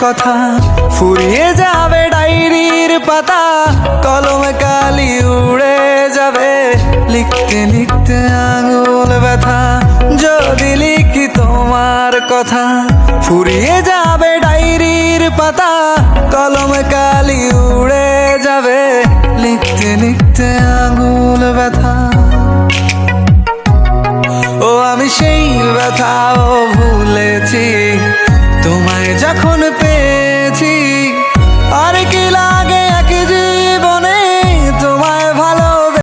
কথা। ফুরিয়ে যাবে ডায়েরির পাতা, কলমে কালি উড়ে যাবে। লিখতে লিখতে আঙুল ব্যথা, যদি লিখি তোমার কথা। ফুরিয়ে যাবে ডায়েরির পাতা, কলমে কালি উড়ে যাবে। লিখতে লিখতে আঙুল ব্যথা। ও, আমি সেই ব্যথাও যখন পেয়ে